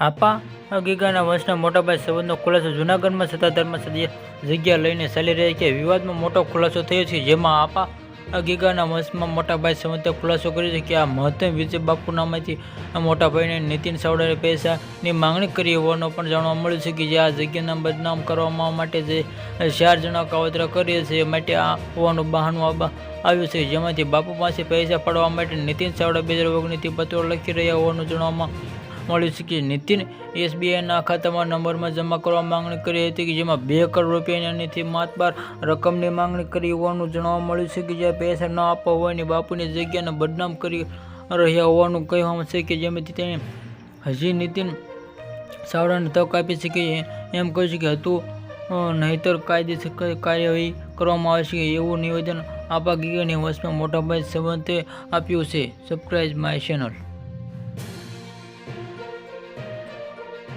આપા? ગીગાના વંશના મોટાભાઈ સંબંધનો ખુલાસો જૂનાગઢમાં સત્તાધારમાં સદી જગ્યા લઈને ચાલી રહી છે. વિવાદમાં મોટો ખુલાસો થયો છે, જેમાં આપા ગીગાના વંશમાં મોટાભાઈ સંબંધે ખુલાસો કર્યો છે કે આ મહત્તમ વિજય બાપુ નામેથી મોટાભાઈને નીતિન સાવડાએ પૈસાની માંગણી કરી હોવાનું પણ જાણવા મળ્યું છે કે જે આ જગ્યાના બદનામ કરવા માટે જે ચાર જણા કાવતરા કરીએ છે માટે આ હોવાનું બહાનું આબા આવ્યું છે. જેમાંથી બાપુ પાસે પૈસા પાડવા માટે નીતિન ચાવડા બે હજાર ઓગણીસથી પત્રો લખી રહ્યા હોવાનું જાણવામાં મળ્યું છે નીતિન એસબીઆઈના ખાતામાં નંબરમાં જમા કરવા માંગણી કરી હતી કે જેમાં બે કરોડ રૂપિયાની માતબાર રકમની માંગણી કરી હોવાનું જાણવા મળ્યું છે કે જે પૈસા ન આપવા હોવાની બાપુની જગ્યાને બદનામ કરી રહ્યા હોવાનું કહેવામાં છે કે જેમાંથી તેણે હજી નીતિન સાવડાને તક આપી છે કે એમ કહ્યું છે કે હતું નહીતર નહીંતર કાયદેસર કાર્યવાહી કરવામાં આવશે એવું નિવેદન આપા ગીગાની વંશમાં મોટાભાઈ સંબંધે આપ્યું છે. Subscribe my channel